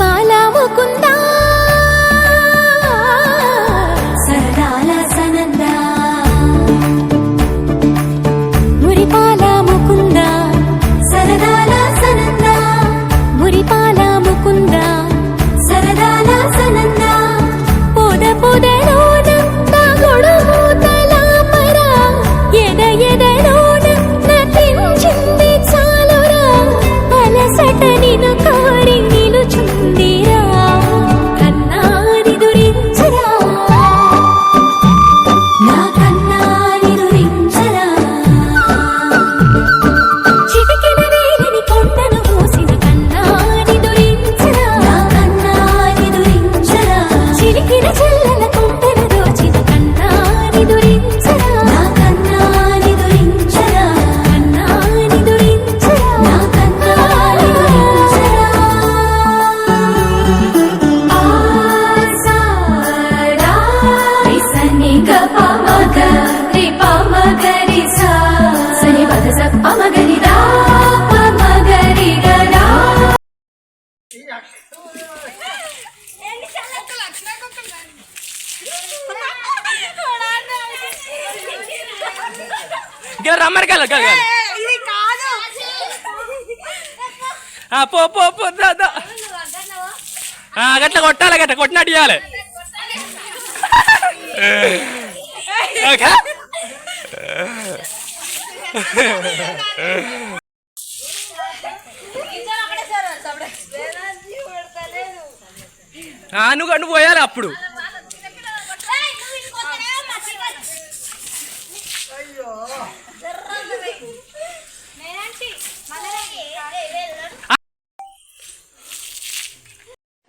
Bala కాదు. ఆ, పో పో దా, గట్ల కొట్టాలి గట్ల కొట్టినట్టు ఇవ్వాలి నువ్వు నువ్వు పోయాలి అప్పుడు. మరి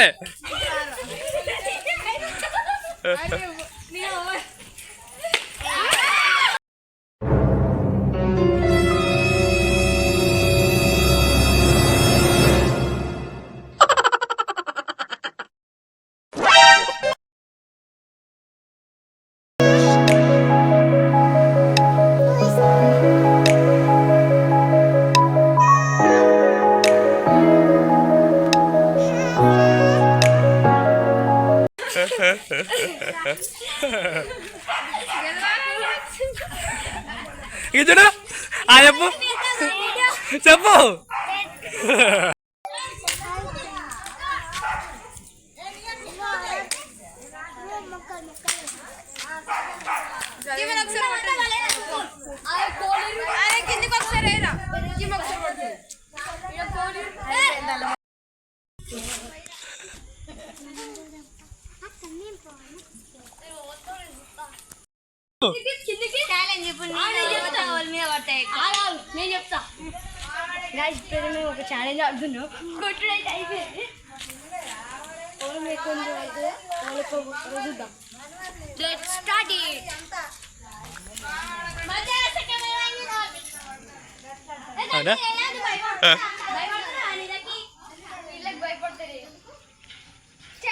ఆ, ఇది చూడు. ఆ చెప్పు. చెప్పు. కిందికి నేను చెప్తా వాళ్ళ మీద పట్టాయి నేను చెప్తా గాయస్ ఇప్పుడు మేము ఒక ఛాలెంజ్ ఆడుతున్నాం కొట్టుడైతే అయిపోయింది ఎవరు మీకు కొంచెం అవుతుందో వాళ్ళకి ఒక చూద్దాం లెట్స్ స్టార్ట్ ఇట్ అవునా? భయపడతారు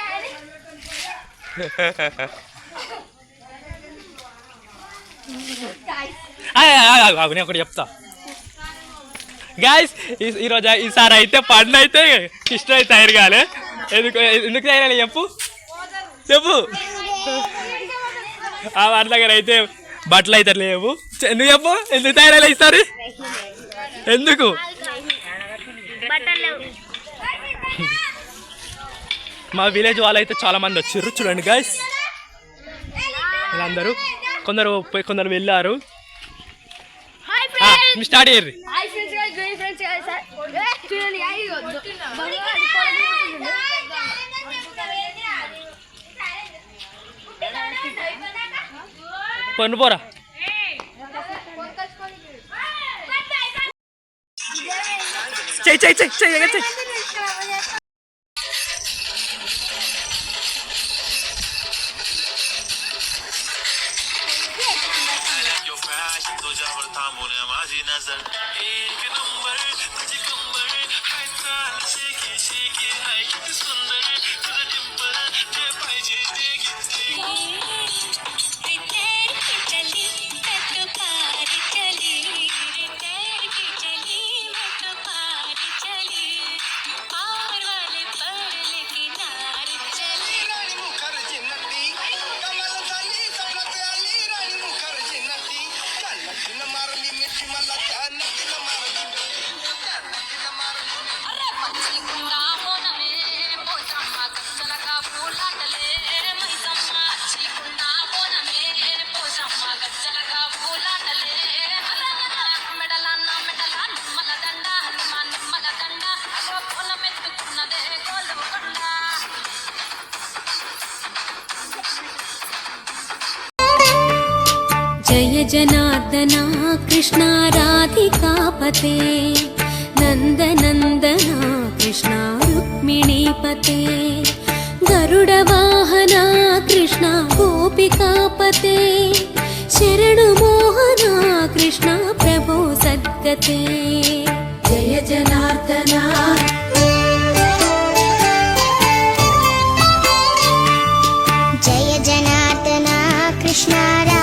ఆగు, ఆగు, ఆగు, ఆగు, నేను ఒకటి చెప్తా. గాయస్ ఈరోజు ఈసారి అయితే పండు అయితే ఇష్టం అయితే తయారు కాలే. ఎందుకు ఎందుకు తయారు చెప్పు. చెప్పు. ఆ వారి దగ్గర అయితే బట్టలు అయితే లేవు. ఎందుకు చెప్పు ఎందుకు తయారు ఈసారి ఎందుకు? మా విలేజ్ వాళ్ళు అయితే చాలా మంది వచ్చారు. చూడండి గాయస్ వీళ్ళందరూ కొందరు పోయి- కొందరు వెళ్ళారు. స్టార్ట్ ఐ పొన్ను పోరా. చెయ్యి చెయ్యి చెయ్యి చెయ్యి చెయ్యి एक नंबर तुझी कंबर हाय चाल शेकी शेकी हाय किती Dinamarang ni Mitch, malagaan na dinamarang ni Mitch. जय जनार्दना कृष्णा राधिकापते नन्दनन्दना कृष्णा रुक्मिणीपते गरुडवाहना कृष्णा गोपिकापते शरणमोहना कृष्णा प्रभो सद्गते जय जनार्दना जय जनार्दना कृष्णा